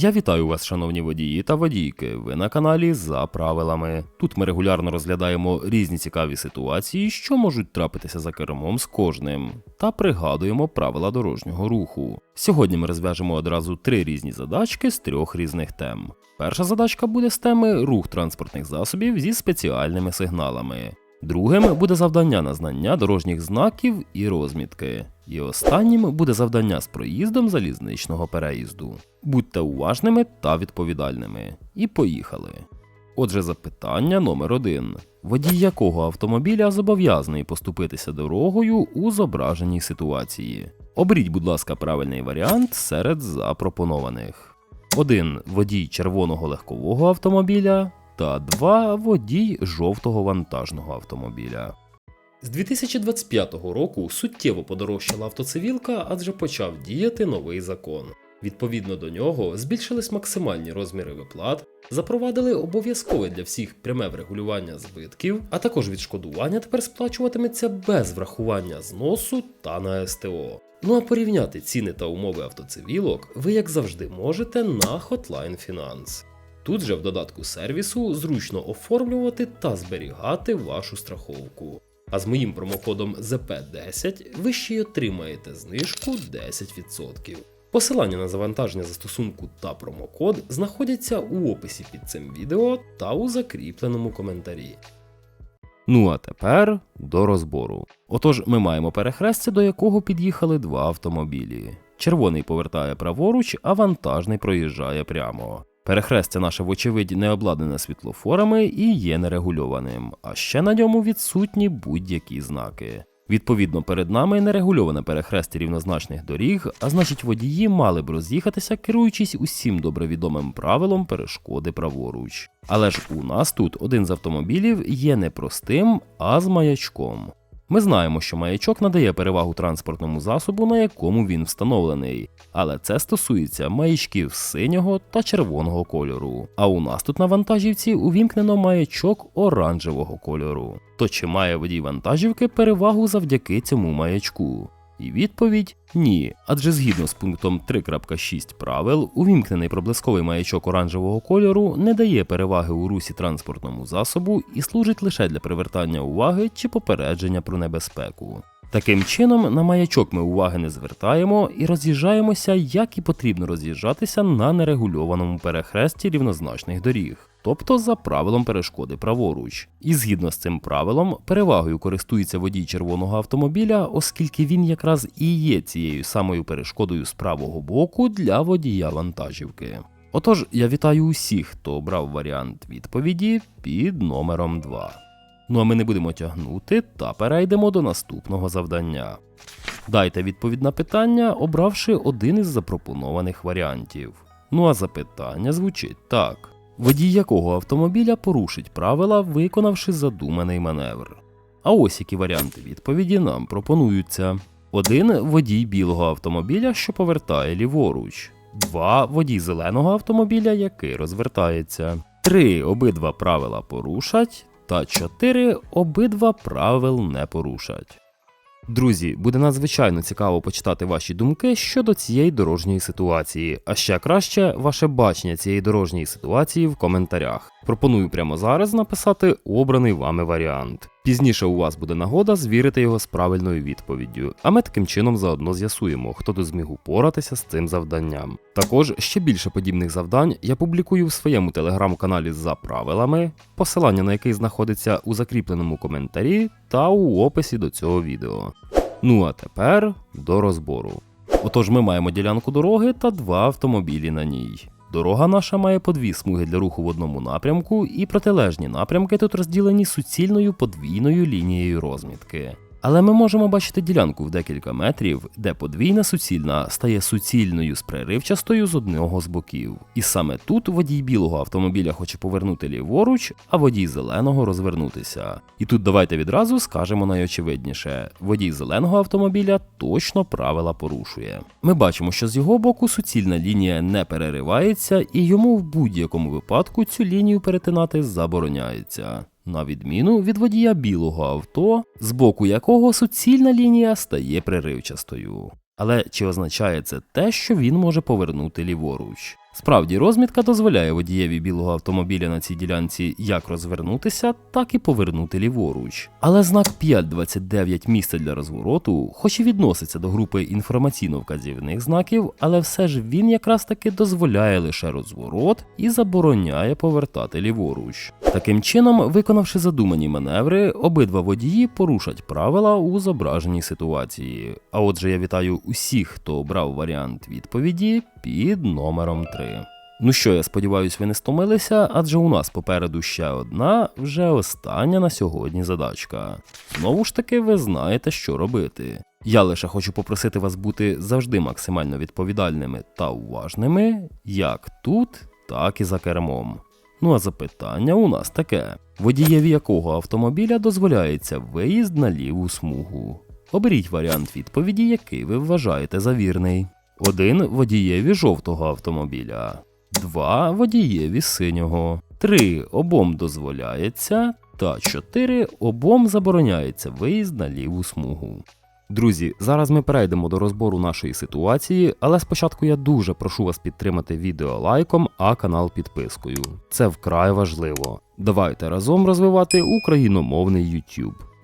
Я вітаю вас, шановні водії та водійки. Ви на каналі за правилами. Тут ми регулярно розглядаємо різні цікаві ситуації, що можуть трапитися за кермом з кожним, та пригадуємо правила дорожнього руху. Сьогодні ми розв'яжемо одразу три різні задачки з трьох різних тем. Перша задачка буде з теми рух транспортних засобів зі спеціальними сигналами. Другим буде завдання на знання дорожніх знаків і розмітки. І останнім буде завдання з проїздом залізничного переїзду. Будьте уважними та відповідальними. І поїхали. Отже, запитання номер один. Водій якого автомобіля зобов'язаний поступитися дорогою у зображеній ситуації? Оберіть, будь ласка, правильний варіант серед запропонованих. 1. Водій червоного легкового автомобіля та 2. Водій жовтого вантажного автомобіля. З 2025 року суттєво подорожчала автоцивілка, адже почав діяти новий закон. Відповідно до нього збільшились максимальні розміри виплат, запровадили обов'язкове для всіх пряме врегулювання збитків, а також відшкодування тепер сплачуватиметься без врахування зносу та на СТО. Ну а порівняти ціни та умови автоцивілок ви, як завжди, можете на Hotline Finance. Тут же в додатку сервісу зручно оформлювати та зберігати вашу страховку. А з моїм промокодом ZP10 ви ще й отримаєте знижку 10%. Посилання на завантаження застосунку та промокод знаходяться у описі під цим відео та у закріпленому коментарі. Ну а тепер до розбору. Отож, ми маємо перехрестя, до якого під'їхали два автомобілі. Червоний повертає праворуч, а вантажний проїжджає прямо. Перехрестя наше, вочевидь, не обладнане світлофорами і є нерегульованим, а ще на ньому відсутні будь-які знаки. Відповідно, перед нами нерегульоване перехрестя рівнозначних доріг, а значить водії мали б роз'їхатися, керуючись усім добре відомим правилом перешкоди праворуч. Але ж у нас тут один з автомобілів є не простим, а з маячком. Ми знаємо, що маячок надає перевагу транспортному засобу, на якому він встановлений, але це стосується маячків синього та червоного кольору. А у нас тут на вантажівці увімкнено маячок оранжевого кольору. То чи має водій вантажівки перевагу завдяки цьому маячку? І відповідь ні. Адже згідно з пунктом 3.6 правил, увімкнений проблисковий маячок оранжевого кольору не дає переваги у русі транспортному засобу і служить лише для привертання уваги чи попередження про небезпеку. Таким чином, на маячок ми уваги не звертаємо і роз'їжджаємося, як і потрібно роз'їжджатися на нерегульованому перехресті рівнозначних доріг, тобто за правилом перешкоди праворуч. І згідно з цим правилом, перевагою користується водій червоного автомобіля, оскільки він якраз і є цією самою перешкодою з правого боку для водія вантажівки. Отож, я вітаю усіх, хто обрав варіант відповіді під номером 2. Ну а ми не будемо тягнути та перейдемо до наступного завдання. Дайте відповідь на питання, обравши один із запропонованих варіантів. Ну а запитання звучить так: водій якого автомобіля порушить правила, виконавши задуманий маневр. А ось які варіанти відповіді нам пропонуються: 1. Водій білого автомобіля, що повертає ліворуч. 2. Водій зеленого автомобіля, який розвертається. 3. Обидва правила порушать. Та 4. Обидва правил не порушать. Друзі, буде надзвичайно цікаво почитати ваші думки щодо цієї дорожньої ситуації, а ще краще ваше бачення цієї дорожньої ситуації в коментарях. Пропоную прямо зараз написати обраний вами варіант. Пізніше у вас буде нагода звірити його з правильною відповіддю, а ми таким чином заодно з'ясуємо, хто тут зміг упоратися з цим завданням. Також ще більше подібних завдань я публікую в своєму телеграм-каналі за правилами, посилання на який знаходиться у закріпленому коментарі та у описі до цього відео. Ну а тепер до розбору. Отож, ми маємо ділянку дороги та два автомобілі на ній. Дорога наша має по дві смуги для руху в одному напрямку, і протилежні напрямки тут розділені суцільною подвійною лінією розмітки. Але ми можемо бачити ділянку в декілька метрів, де подвійна суцільна стає суцільною з преривчастою з одного з боків. І саме тут водій білого автомобіля хоче повернути ліворуч, а водій зеленого розвернутися. І тут давайте відразу скажемо найочевидніше: водій зеленого автомобіля точно правила порушує. Ми бачимо, що з його боку суцільна лінія не переривається, і йому в будь-якому випадку цю лінію перетинати забороняється на відміну від водія білого авто, з боку якого суцільна лінія стає преривчастою. Але чи означає це те, що він може повернути ліворуч? Справді, розмітка дозволяє водієві білого автомобіля на цій ділянці як розвернутися, так і повернути ліворуч. Але знак 529 місце для розвороту, хоч і відноситься до групи інформаційно-вказівних знаків, але все ж він якраз таки дозволяє лише розворот і забороняє повертати ліворуч. Таким чином, виконавши задумані маневри, обидва водії порушать правила у зображеній ситуації. А отже, я вітаю усіх, хто обрав варіант відповіді під номером 3. Ну що, я сподіваюся, ви не стомилися, адже у нас попереду ще одна, вже остання на сьогодні задачка. Знову ж таки, ви знаєте, що робити. Я лише хочу попросити вас бути завжди максимально відповідальними та уважними, як тут, так і за кермом. Ну а запитання у нас таке: водієві якого автомобіля дозволяється виїзд на ліву смугу? Оберіть варіант відповіді, який ви вважаєте за вірний. 1. Водієві жовтого автомобіля. 2. Водієві синього. 3. Обом дозволяється. Та 4. Обом забороняється виїзд на ліву смугу. Друзі, зараз ми перейдемо до розбору нашої ситуації, але спочатку я дуже прошу вас підтримати відео лайком, а канал підпискою. Це вкрай важливо. Давайте разом розвивати україномовний YouTube.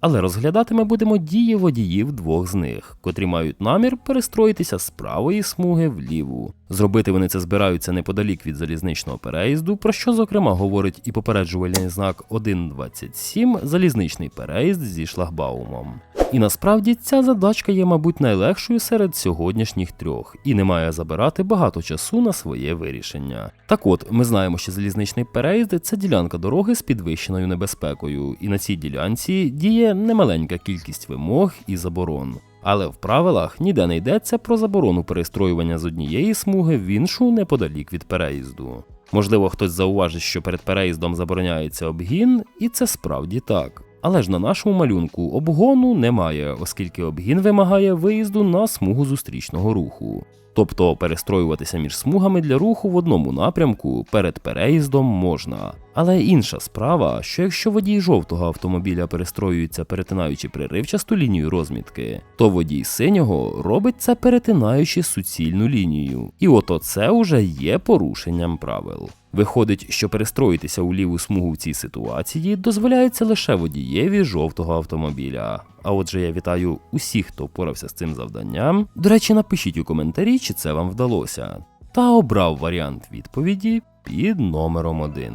Але розглядати ми будемо дії водіїв двох з них, котрі мають намір перестроїтися з правої смуги в ліву. Зробити вони це збираються неподалік від залізничного переїзду, про що, зокрема, говорить і попереджувальний знак 1.27 залізничний переїзд зі шлагбаумом. І насправді ця задачка є, мабуть, найлегшою серед сьогоднішніх трьох і не має забирати багато часу на своє вирішення. Так от, ми знаємо, що залізничний переїзд це ділянка дороги з підвищеною небезпекою, і на цій ділянці діє немаленька кількість вимог і заборон. Але в правилах ніде не йдеться про заборону перестроювання з однієї смуги в іншу неподалік від переїзду. Можливо, хтось зауважить, що перед переїздом забороняється обгін, і це справді так. Але ж на нашому малюнку обгону немає, оскільки обгін вимагає виїзду на смугу зустрічного руху. Тобто перестроюватися між смугами для руху в одному напрямку перед переїздом можна. Але інша справа, що якщо водій жовтого автомобіля перестроюється, перетинаючи приривчасту лінію розмітки, то водій синього робить це перетинаючи суцільну лінію. І ото це уже є порушенням правил. Виходить, що перестроїтися у ліву смугу в цій ситуації дозволяється лише водієві жовтого автомобіля. А отже, я вітаю усіх, хто впорався з цим завданням. До речі, напишіть у коментарі, чи це вам вдалося. Та обрав варіант відповіді під номером 1.